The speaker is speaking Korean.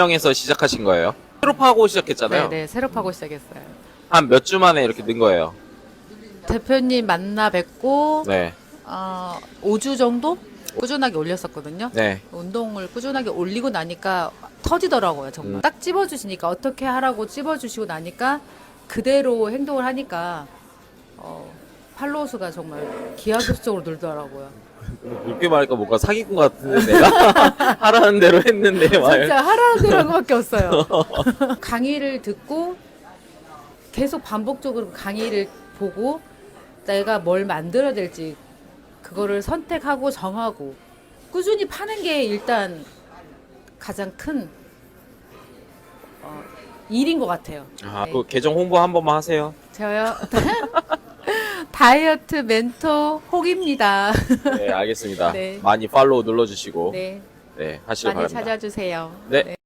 명에서 시작하신 거예요? 새로 파고 시작했잖아요. 네, 네, 새로 파고 시작했어요. 한 몇 주 만에 이렇게 는 거예요. 대표님 만나 뵙고 네. 어, 5주 정도 꾸준하게 올렸었거든요. 네. 운동을 꾸준하게 올리고 나니까 터지더라고요, 정말. 음. 딱 찝어주시니까 어떻게 하라고 찝어주시고 나니까 그대로 행동을 하니까 어, 팔로워 수가 정말 기하급수적으로 늘더라고요. 그렇게 말하니까 뭔가 사기꾼 같은데 내가 하라는 대로 했는데 말. 진짜 하라는 대로 한 것밖에 없어요. 강의를 듣고 계속 반복적으로 강의를 보고 내가 뭘 만들어야 될지 그거를 선택하고 정하고 꾸준히 파는 게 일단 가장 큰 어, 일인 것 같아요. 아, 네. 그 계정 홍보 한 번만 하세요. 저요 다이어트 멘토 홍입니다. 네, 알겠습니다. 네. 많이 팔로우 눌러주시고, 네, 네, 하시길 많이 바랍니다. 찾아주세요. 네.